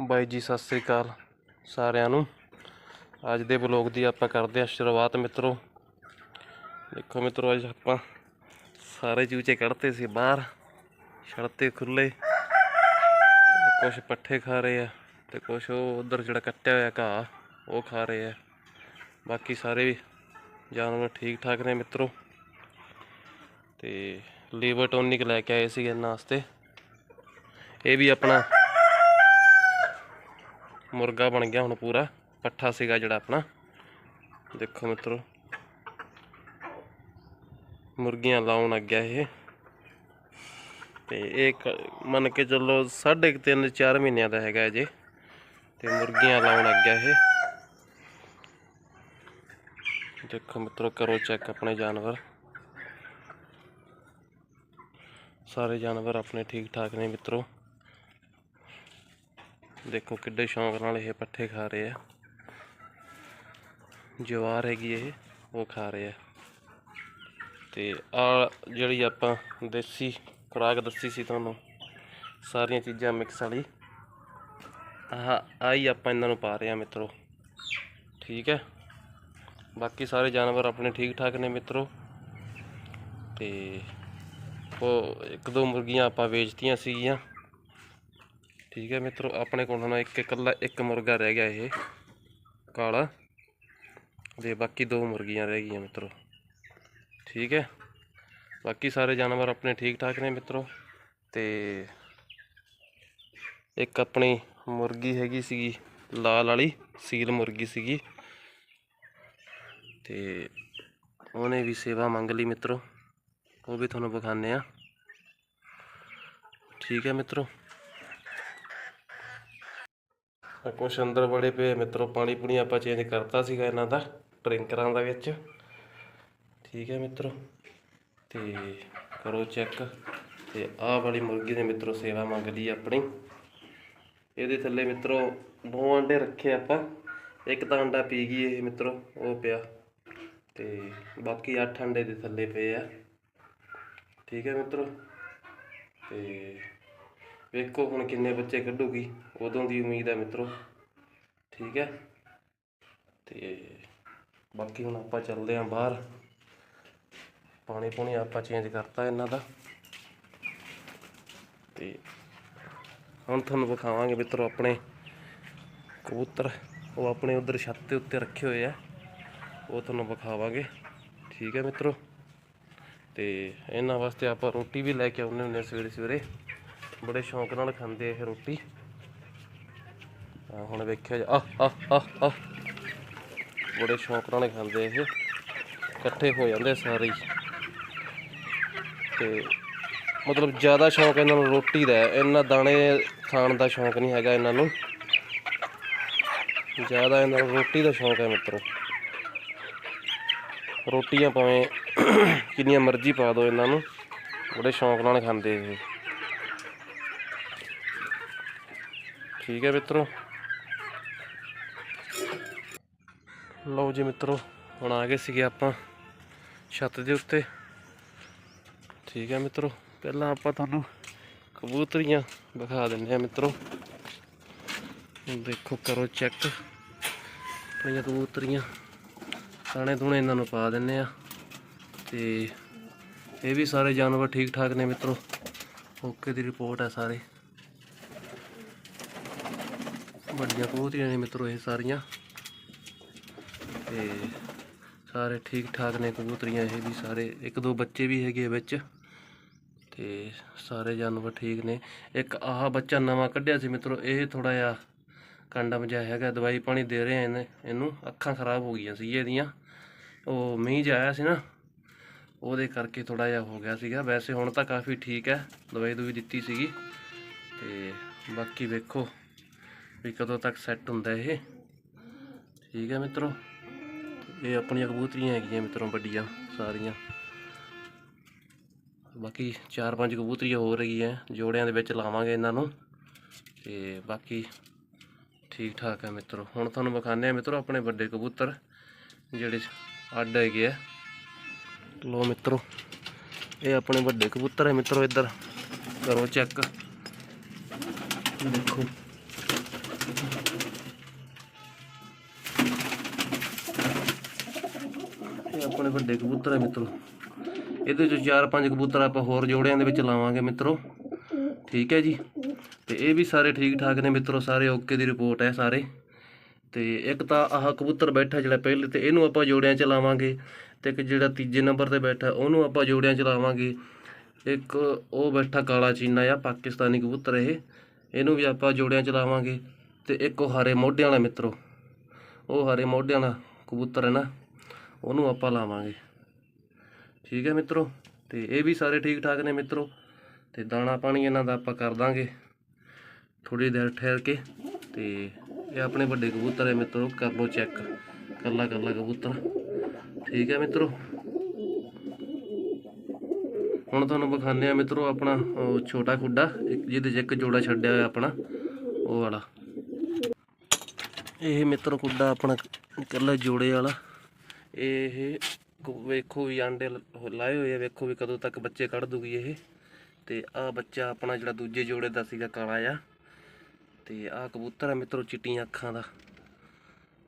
ਬਾਈ ਜੀ, ਸਤਿ ਸ੍ਰੀ ਅਕਾਲ ਸਾਰਿਆਂ ਨੂੰ। ਅੱਜ ਦੇ ਬਲੌਗ ਦੀ ਆਪਾਂ ਕਰਦੇ ਹਾਂ ਸ਼ੁਰੂਆਤ ਮਿੱਤਰੋ। ਦੇਖੋ ਮਿੱਤਰੋ, ਅੱਜ ਆਪਾਂ ਸਾਰੇ ਚੂਚੇ ਕੱਢਤੇ ਸੀ ਬਾਹਰ, ਛੜਤੇ ਖੁੱਲੇ ਕੁਝ ਪੱਠੇ ਖਾ ਰਹੇ ਆ ਤੇ ਕੁਝ ਉਹ ਉਧਰ ਜਿਹੜਾ ਕੱਟਿਆ ਹੋਇਆ ਘਾਹ, ਉਹ ਖਾ ਰਹੇ ਆ। ਬਾਕੀ ਸਾਰੇ ਵੀ ਜਾਨਵਰ ਠੀਕ ਠਾਕ ਨੇ ਮਿੱਤਰੋ। ਤੇ ਲੀਵਰ ਟੋਨਿਕ ਲੈ ਕੇ ਆਏ ਸੀ ਇਹਨਾਂ ਵਾਸਤੇ ਇਹ ਵੀ ਆਪਣਾ ਮੁਰਗਾ ਬਣ ਗਿਆ ਹੁਣ ਪੂਰਾ, ਪੱਠਾ ਸੀਗਾ ਜਿਹੜਾ ਆਪਣਾ। ਦੇਖੋ ਮਿੱਤਰੋ, ਮੁਰਗੀਆਂ ਲਾਉਣ ਲੱਗਿਆ ਇਹ। ਤੇ ਇਹ ਕ- ਮੰਨ ਕੇ ਚੱਲੋ 3.5 4 ਮਹੀਨਿਆਂ ਦਾ ਹੈਗਾ ਜੇ ਤੇ ਮੁਰਗੀਆਂ ਲਾਉਣ ਲੱਗਿਆ ਇਹ। ਦੇਖੋ ਮਿੱਤਰੋ, ਕਰੋ ਚੈੱਕ ਆਪਣੇ ਜਾਨਵਰ। ਸਾਰੇ ਜਾਨਵਰ ਆਪਣੇ ਠੀਕ ਠਾਕ ਨੇ ਮਿੱਤਰੋ। ਦੇਖੋ ਕਿੱਡੇ ਸ਼ੌਂਕ ਨਾਲ ਇਹ ਪੱਠੇ ਖਾ ਰਹੇ ਆ। ਜਵਾਰ ਹੈਗੀ ਇਹ, ਉਹ ਖਾ ਰਹੇ ਆ। ਤੇ ਆ ਜਿਹੜੀ ਆਪਾਂ ਦੇਸੀ ਖੁਰਾਕ ਦੱਸੀ ਸੀ ਤੁਹਾਨੂੰ, ਸਾਰੀਆਂ ਚੀਜ਼ਾਂ ਮਿਕਸ ਵਾਲੀ। ਆਹ ਆਈ ਆਪਾਂ ਇਹਨਾਂ ਨੂੰ ਪਾ ਰਹੇ ਆ ਮਿੱਤਰੋ। ਠੀਕ ਹੈ? ਬਾਕੀ ਸਾਰੇ ਜਾਨਵਰ ਆਪਣੇ ਠੀਕ ਠਾਕ ਨੇ ਮਿੱਤਰੋ। ਤੇ ਉਹ ਇੱਕ ਦੋ ਮੁਰਗੀਆਂ ਆਪਾਂ ਵੇਚਤੀਆਂ ਸੀਗੀਆਂ। ਠੀਕ ਹੈ ਮਿੱਤਰੋ, ਆਪਣੇ ਕੋਲ ਹੁਣ ਇੱਕ ਇਕੱਲਾ ਇੱਕ ਮੁਰਗਾ ਰਹਿ ਗਿਆ ਇਹ, ਕਾਲਾ। ਤੇ ਬਾਕੀ ਦੋ ਮੁਰਗੀਆਂ ਰਹਿ ਗਈਆਂ ਮਿੱਤਰੋ। ਠੀਕ ਹੈ। ਬਾਕੀ ਸਾਰੇ ਜਾਨਵਰ ਆਪਣੇ ਠੀਕ ਠਾਕ ਨੇ ਮਿੱਤਰੋ। ਤੇ ਇੱਕ ਆਪਣੀ ਮੁਰਗੀ ਹੈਗੀ ਸੀਗੀ, ਲਾਲ ਵਾਲੀ, ਸੀਲ ਮੁਰਗੀ ਸੀਗੀ। ਤੇ ਉਹਨੇ ਵੀ ਸੇਵਾ ਮੰਗ ਲਈ ਮਿੱਤਰੋ। ਉਹ ਵੀ ਤੁਹਾਨੂੰ ਵਿਖਾਣੇ ਆ ਠੀਕ ਹੈ ਮਿੱਤਰੋ ਆ ਕੁਛ ਅੰਦਰ ਬੜੇ ਪਏ ਮਿੱਤਰੋ, ਪਾਣੀ ਪੁਣੀ ਆਪਾਂ ਚੇਂਜ ਕਰਤਾ ਸੀਗਾ ਇਹਨਾਂ ਦਾ, ਡਰਿੰਕਰਾਂ ਦਾ ਵਿੱਚ। ਠੀਕ ਹੈ ਮਿੱਤਰੋ, ਤੇ ਕਰੋ ਚੈੱਕ ਤੇ ਆਹ ਵਾਲੀ ਮੁਰਗੀ ਦੇ ਮਿੱਤਰੋ ਸੇਵਾ ਮੰਗ ਲਈ ਆਪਣੀ। ਇਹਦੇ ਥੱਲੇ ਮਿੱਤਰੋ ਦੋ ਅੰਡੇ ਰੱਖੇ ਆਪਾਂ, ਇੱਕ ਤਾਂ ਅੰਡਾ ਪੀ ਗਈ ਇਹ ਮਿੱਤਰੋ, ਉਹ ਪਿਆ। ਤੇ ਬਾਕੀ 8 ਅੰਡੇ ਦੇ ਥੱਲੇ ਪਏ ਆ। ਠੀਕ ਹੈ ਮਿੱਤਰੋ, ਤੇ ਵੇਖੋ ਹੁਣ ਕਿੰਨੇ ਬੱਚੇ ਕੱਢੂਗੀ, ਉਦੋਂ ਦੀ ਉਮੀਦ ਹੈ ਮਿੱਤਰੋ। ਠੀਕ ਹੈ? ਤੇ ਬਾਕੀ ਹੁਣ ਆਪਾਂ ਚੱਲਦੇ ਆਂ ਬਾਹਰ। ਪਾਣੀ ਪੂਣੀ ਆਪਾਂ ਚੇਂਜ ਕਰਤਾ ਇਹਨਾਂ ਦਾ। ਤੇ ਹੁਣ ਤੁਹਾਨੂੰ ਵਿਖਾਵਾਂਗੇ ਮਿੱਤਰੋ ਆਪਣੇ ਕਬੂਤਰ। ਉਹ ਆਪਣੇ ਉਧਰ ਛੱਤ ਦੇ ਉੱਤੇ ਰੱਖੇ ਹੋਏ ਆ। ਉਹ ਤੁਹਾਨੂੰ ਵਿਖਾਵਾਂਗੇ। ਠੀਕ ਹੈ ਮਿੱਤਰੋ? ਤੇ ਇਹਨਾਂ ਵਾਸਤੇ ਆਪਾਂ ਰੋਟੀ ਵੀ ਲੈ ਕੇ ਆਉਂਦੇ ਹੁੰਦੇ ਹਾਂ ਸਵੇਰੇ ਸਵੇਰੇ ਬੜੇ ਸ਼ੌਂਕ ਨਾਲ ਖਾਂਦੇ ਇਹ ਰੋਟੀ। ਆ ਹੁਣ ਵੇਖਿਆ ਜਾ ਆ ਆ ਆ ਆ ਬੜੇ ਸ਼ੌਂਕ ਨਾਲ ਖਾਂਦੇ ਇਹ। ਇਕੱਠੇ ਹੋ ਜਾਂਦੇ ਸਾਰੇ ਹੀ। ਤੇ ਮਤਲਬ ਜ਼ਿਆਦਾ ਸ਼ੌਂਕ ਇਹਨਾਂ ਨੂੰ ਰੋਟੀ ਦਾ ਹੈ। ਇਹਨਾਂ ਦਾਣੇ ਖਾਣ ਦਾ ਸ਼ੌਂਕ ਨਹੀਂ ਹੈਗਾ ਇਹਨਾਂ ਨੂੰ। ਜ਼ਿਆਦਾ ਇਹਨਾਂ ਨੂੰ ਰੋਟੀ ਦਾ ਸ਼ੌਂਕ ਹੈ ਮਿੱਤਰੋ। ਰੋਟੀਆਂ ਭਾਵੇਂ ਕਿੰਨੀਆਂ ਮਰਜ਼ੀ ਪਾ ਦਿਓ ਇਹਨਾਂ ਨੂੰ। ਬੜੇ ਸ਼ੌਂਕ ਨਾਲ ਖਾਂਦੇ ਇਹ। ਠੀਕ ਹੈ ਮਿੱਤਰੋ। ਲਓ ਜੀ ਮਿੱਤਰੋ, ਹੁਣ ਆ ਗਏ ਸੀਗੇ ਆਪਾਂ ਛੱਤ ਦੇ ਉੱਤੇ। ਠੀਕ ਹੈ ਮਿੱਤਰੋ, ਪਹਿਲਾਂ ਆਪਾਂ ਤੁਹਾਨੂੰ ਕਬੂਤਰੀਆਂ ਦਿਖਾ ਦਿੰਦੇ ਆ ਮਿੱਤਰੋ। ਦੇਖੋ, ਕਰੋ ਚੈੱਕ ਆਪਣੀਆਂ ਕਬੂਤਰੀਆਂ, ਦਾਣੇ ਦੂਣੇ ਇਹਨਾਂ ਨੂੰ ਪਾ ਦਿੰਨੇ ਆ ਤੇ ਇਹ ਵੀ ਸਾਰੇ ਜਾਨਵਰ ਠੀਕ ਠਾਕ ਨੇ ਮਿੱਤਰੋ। ਓਕੇ ਦੀ ਰਿਪੋਰਟ ਹੈ ਸਾਰੇ। ਵੱਡੀਆਂ ਕਬੂਤਰੀਆਂ ਨੇ ਮਿੱਤਰੋ ਇਹ ਸਾਰੀਆਂ। ਤੇ ਸਾਰੇ ਠੀਕ ਠਾਕ ਨੇ ਕਬੂਤਰੀਆਂ ਇਹ ਵੀ ਸਾਰੇ। ਇੱਕ ਦੋ ਬੱਚੇ ਵੀ ਹੈਗੇ ਵਿੱਚ। ਤੇ ਸਾਰੇ ਜਾਨਵਰ ਠੀਕ ਨੇ। ਇੱਕ ਆਹ ਬੱਚਾ ਨਵਾਂ ਕੱਢਿਆ ਸੀ ਮਿੱਤਰੋ, ਇਹ ਥੋੜਾ ਜਿਹਾ ਕੰਡਮ ਜਿਹਾ ਹੈਗਾ, ਦਵਾਈ ਪਾਣੀ ਦੇ ਰਹੇ ਆ ਇਹਨੇ। ਇਹਨੂੰ ਅੱਖਾਂ ਖਰਾਬ ਹੋ ਗਈਆਂ ਸੀ ਇਹਦੀਆਂ। ਉਹ ਮੀਂਹ ਜਿਹਾ ਆਇਆ ਸੀ ਨਾ, ਉਹਦੇ ਕਰਕੇ ਥੋੜਾ ਜਿਹਾ ਹੋ ਗਿਆ ਸੀਗਾ। ਵੈਸੇ ਹੁਣ ਤਾਂ ਕਾਫੀ ਠੀਕ ਹੈ ਦਵਾਈ ਦੂਈ ਦਿੱਤੀ ਸੀਗੀ। ਤੇ ਬਾਕੀ ਵੇਖੋ। ਵੀ ਕਦੋਂ ਤੱਕ ਸੈੱਟ ਹੁੰਦਾ ਇਹ। ਠੀਕ ਹੈ ਮਿੱਤਰੋ? ਇਹ ਆਪਣੀਆਂ ਕਬੂਤਰੀਆਂ ਹੈਗੀਆਂ ਮਿੱਤਰੋ ਵੱਡੀਆਂ, ਸਾਰੀਆਂ। ਬਾਕੀ ਚਾਰ ਪੰਜ ਕਬੂਤਰੀਆਂ ਹੋ ਰਹੀ ਹੈ, ਜੋੜਿਆਂ ਦੇ ਵਿੱਚ ਲਾਵਾਂਗੇ ਇਹਨਾਂ ਨੂੰ। ਤੇ ਬਾਕੀ ਠੀਕ ਠਾਕ ਹੈ ਮਿੱਤਰੋ। ਹੁਣ ਤੁਹਾਨੂੰ ਵਿਖਾਉਂਦੇ ਆ ਮਿੱਤਰੋ ਆਪਣੇ ਵੱਡੇ ਕਬੂਤਰ, ਜਿਹੜੇ ਅੱਡ ਹੈਗੇ ਆ। ਲੋ ਮਿੱਤਰੋ, ਇਹ ਆਪਣੇ ਵੱਡੇ ਕਬੂਤਰ ਹੈ ਮਿੱਤਰੋ ਇੱਧਰ। ਕਰੋ ਚੈੱਕ। ਦੇਖੋ। ਇਹ ਆਪਣੇ ਵੱਡੇ ਕਬੂਤਰ ਹੈ ਮਿੱਤਰੋ। ਇਹਦੇ ਚੋਂ ਚਾਰ ਪੰਜ ਕਬੂਤਰ ਆਪਾਂ ਹੋਰ ਜੋੜਿਆਂ ਦੇ ਵਿੱਚ ਲਾਵਾਂਗੇ ਮਿੱਤਰੋ। ਠੀਕ ਹੈ ਜੀ? ਤੇ ਇਹ ਵੀ ਸਾਰੇ ਠੀਕ ਠਾਕ ਨੇ ਮਿੱਤਰੋ, ਸਾਰੇ ਓਕੇ ਦੀ ਰਿਪੋਰਟ ਹੈ ਸਾਰੇ। ਤੇ ਇੱਕ ਤਾਂ ਆਹ ਕਬੂਤਰ ਬੈਠਾ ਜਿਹੜਾ ਪਹਿਲੇ ਤੇ ਇਹਨੂੰ ਆਪਾਂ ਜੋੜਿਆਂ ਚ ਲਾਵਾਂਗੇ ਤੇ ਇੱਕ ਜਿਹੜਾ ਤੀਜੇ ਨੰਬਰ ਤੇ ਬੈਠਾ ਉਹਨੂੰ ਆਪਾਂ ਜੋੜਿਆਂ ਚ ਲਾਵਾਂਗੇ। ਇੱਕ ਉਹ ਬੈਠਾ ਕਾਲਾ ਚੀਨਾ ਆ ਪਾਕਿਸਤਾਨੀ ਕਬੂਤਰ ਇਹ। ਇਹਨੂੰ ਵੀ ਆਪਾਂ ਜੋੜਿਆਂ ਚ ਲਾਵਾਂਗੇ ਤੇ ਇੱਕ ਉਹ ਹਰੇ ਮੋਢਿਆਂ ਵਾਲਾ ਮਿੱਤਰੋ। ਉਹ ਹਰੇ ਮੋਢਿਆਂ ਵਾਲਾ ਕਬੂਤਰ ਹੈ ਨਾ। ਉਹਨੂੰ ਆਪਾਂ ਲਾਵਾਂਗੇ। ਠੀਕ ਹੈ ਮਿੱਤਰੋ? ਤੇ ਇਹ ਵੀ ਸਾਰੇ ਠੀਕ ਠਾਕ ਨੇ ਮਿੱਤਰੋ। ਤੇ ਦਾਣਾ ਪਾਣੀ ਇਹਨਾਂ ਦਾ ਆਪਾਂ ਕਰ ਦਾਂਗੇ ਥੋੜੀ ਦੇਰ ਠਹਿਰ ਕੇ। ਤੇ ਇਹ ਆਪਣੇ ਵੱਡੇ ਕਬੂਤਰ ਹੈ ਮਿੱਤਰੋ, ਕਰ ਲਓ ਚੈੱਕ। ਕੱਲਾ ਕੱਲਾ ਕਬੂਤਰ। ਠੀਕ ਹੈ ਮਿੱਤਰੋ? ਹੁਣ ਤੁਹਾਨੂੰ ਵਿਖਾਉਂਦੇ ਆ ਮਿੱਤਰੋ ਆਪਣਾ ਉਹ ਛੋਟਾ ਖੁੱਡਾ, ਇੱਕ ਜਿਹਦੇ 'ਚ ਇੱਕ ਜੋੜਾ ਛੱਡਿਆ ਹੋਇਆ ਆਪਣਾ, ਉਹ ਵਾਲਾ। ਇਹ ਮਿੱਤਰ ਖੁੱਡਾ ਆਪਣਾ ਇਕੱਲਾ ਜੋੜੇ ਵਾਲਾ। ਇਹ ਕੁ- ਵੇਖੋ ਵੀ ਆਂਡੇ ਲਾਏ ਹੋਏ ਆ, ਵੇਖੋ ਵੀ ਕਦੋਂ ਤੱਕ ਬੱਚੇ ਕੱਢ ਦੂਗੀ ਇਹ। ਤੇ ਆ ਬੱਚਾ ਆਪਣਾ ਜਿਹੜਾ ਦੂਜੇ ਜੋੜੇ ਦਾ ਸੀਗਾ ਕਾਲਾ ਆ ਤੇ ਆ ਕਬੂਤਰ ਹੈ ਮਿੱਤਰੋ ਚਿੱਟੀਆਂ ਅੱਖਾਂ ਦਾ।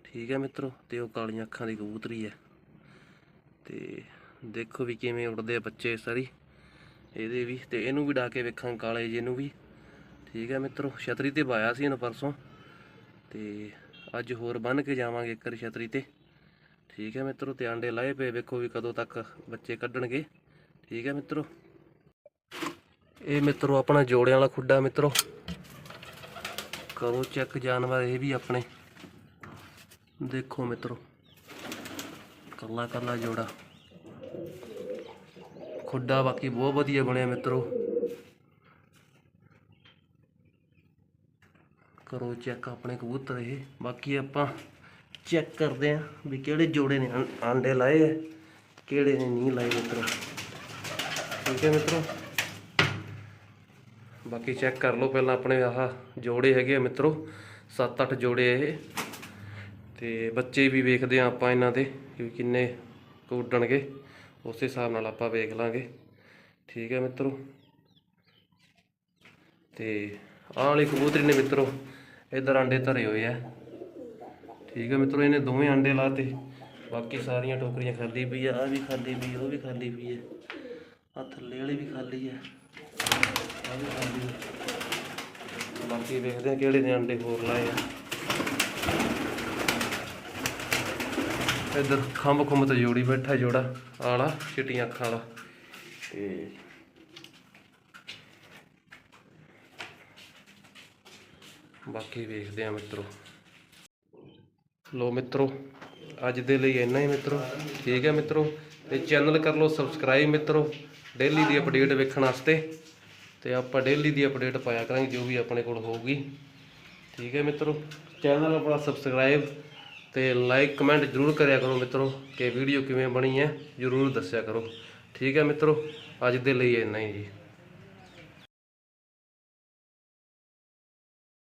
ਠੀਕ ਹੈ ਮਿੱਤਰੋ, ਤੇ ਉਹ ਕਾਲੀਆਂ ਅੱਖਾਂ ਦੀ ਕਬੂਤਰੀ ਹੈ ਤੇ ਦੇਖੋ ਵੀ ਕਿਵੇਂ ਉੱਡਦੇ ਆ ਬੱਚੇ ਸਾਰੀ, ਇਹਦੇ ਵੀ। ਤੇ ਇਹਨੂੰ ਵੀ ਡਾ ਕੇ ਵੇਖਾਂ ਕਾਲੇ ਜੇ ਨੂੰ ਵੀ। ਠੀਕ ਹੈ ਮਿੱਤਰੋ, ਛਤਰੀ ਤੇ ਪਾਇਆ ਸੀ ਇਹਨੂੰ ਪਰਸੋਂ। ਤੇ ਅੱਜ ਹੋਰ ਬੰਨ ਕੇ ਜਾਵਾਂਗੇ ਇੱਕ ਵਾਰੀ ਛਤਰੀ ਤੇ। ਠੀਕ ਹੈ ਮਿੱਤਰੋ ਤੇ ਆਂਡੇ ਲਾਏ ਪਏ। ਵੇਖੋ ਵੀ ਕਦੋਂ ਤੱਕ ਬੱਚੇ ਕੱਢਣਗੇ। ਠੀਕ ਹੈ ਮਿੱਤਰੋ। ਇਹ ਮਿੱਤਰੋ, ਆਪਣਾ ਜੋੜਿਆਂ ਵਾਲਾ ਖੁੱਡਾ ਮਿੱਤਰੋ। ਕਰੋ ਚੈੱਕ ਜਾਨਵਰ, ਇਹ ਵੀ ਆਪਣੇ। ਦੇਖੋ ਮਿੱਤਰੋ, ਕੱਲਾ ਕੱਲਾ ਜੋੜਾ। ਖੁੱਡਾ ਬਾਕੀ ਬਹੁਤ ਵਧੀਆ ਬਣਿਆ ਮਿੱਤਰੋ। ਕਰੋ ਚੈੱਕ ਆਪਣੇ ਕਬੂਤਰ ਇਹ। ਬਾਕੀ ਆਪਾਂ ਚੈੱਕ ਕਰਦੇ ਆਂ ਵੀ ਕਿਹੜੇ ਜੋੜੇ ਨੇ ਆਂਡੇ ਲਾਏ ਆ, ਕਿਹੜੇ ਨੇ ਨਹੀਂ ਲਾਏ ਮਿੱਤਰੋ। ਠੀਕ ਹੈ ਮਿੱਤਰੋ? ਬਾਕੀ ਚੈੱਕ ਕਰ ਲਓ ਪਹਿਲਾਂ ਆਪਣੇ ਆਹ ਜੋੜੇ ਹੈਗੇ ਆ ਮਿੱਤਰੋ 7-8 ਜੋੜੇ ਇਹ। ਤੇ ਬੱਚੇ ਵੀ ਵੇਖਦੇ ਆ ਆਪਾਂ ਇਹਨਾਂ ਦੇ ਵੀ ਕਿੰਨੇ ਕੁ ਉੱਡਣਗੇ, ਉਸੇ ਹਿਸਾਬ ਨਾਲ ਆਪਾਂ ਵੇਖ ਲਾਂਗੇ। ਠੀਕ ਹੈ ਮਿੱਤਰੋ? ਤੇ ਆਹ ਵਾਲੀ ਕਬੂਤਰੀ ਨੇ ਮਿੱਤਰੋ, ਇਧਰ ਆਂਡੇ ਧਰੇ ਹੋਏ ਆ। ਠੀਕ ਹੈ ਮਿੱਤਰੋ, ਇਹਨੇ ਦੋਵੇਂ ਅੰਡੇ ਲਾਤੇ। ਬਾਕੀ ਸਾਰੀਆਂ ਟੋਕਰੀਆਂ ਖਾਲੀ ਪਈ ਆ ਆ ਵੀ ਖਾਲੀ ਪਈ, ਉਹ ਵੀ ਖਾਲੀ ਪਈ ਹੈ ਆ ਥੱਲੇ ਵਾਲੀ ਵੀ ਖਾਲੀ ਹੈ ਆ ਵੀ ਖਾਲੀ ਹੈ ਬਾਕੀ ਵੇਖਦੇ ਆ ਕਿਹੜੇ ਨੇ ਅੰਡੇ ਹੋਰ ਲਾਏ ਆ। ਇੱਧਰ ਖੰਭ ਖੁੰਭ ਤੇ ਜੋੜੀ ਬੈਠਾ ਜੋੜਾ, ਆਲਾ, ਚਿੱਟੀਆਂ ਅੱਖਾਂ ਵਾਲਾ। ਤੇ ਬਾਕੀ ਵੇਖਦੇ ਆ ਮਿੱਤਰੋ। ਲੋ ਮਿੱਤਰੋ, ਅੱਜ ਦੇ ਲਈ ਇੰਨਾ ਹੀ ਮਿੱਤਰੋ। ਠੀਕ ਹੈ ਮਿੱਤਰੋ, ਤੇ ਚੈਨਲ ਕਰ ਲਓ ਸਬਸਕ੍ਰਾਈਬ ਮਿੱਤਰੋ ਡੇਲੀ ਦੀ ਅਪਡੇਟ ਵੇਖਣ ਵਾਸਤੇ। ਤੇ ਆਪਾਂ ਡੇਲੀ ਦੀ ਅਪਡੇਟ ਪਾਇਆ ਕਰਾਂਗੇ, ਜੋ ਵੀ ਆਪਣੇ ਕੋਲ ਹੋਊਗੀ। ਠੀਕ ਹੈ ਮਿੱਤਰੋ, ਚੈਨਲ ਆਪਣਾ ਸਬਸਕ੍ਰਾਈਬ ਤੇ ਲਾਈਕ ਕਮੈਂਟ ਜਰੂਰ ਕਰਿਆ ਕਰੋ ਮਿੱਤਰੋ, ਕਿ ਵੀਡੀਓ ਕਿਵੇਂ ਬਣੀ ਹੈ, ਜਰੂਰ ਦੱਸਿਆ ਕਰੋ। ਠੀਕ ਹੈ ਮਿੱਤਰੋ, ਅੱਜ ਦੇ ਲਈ ਇੰਨਾ ਹੀ ਜੀ।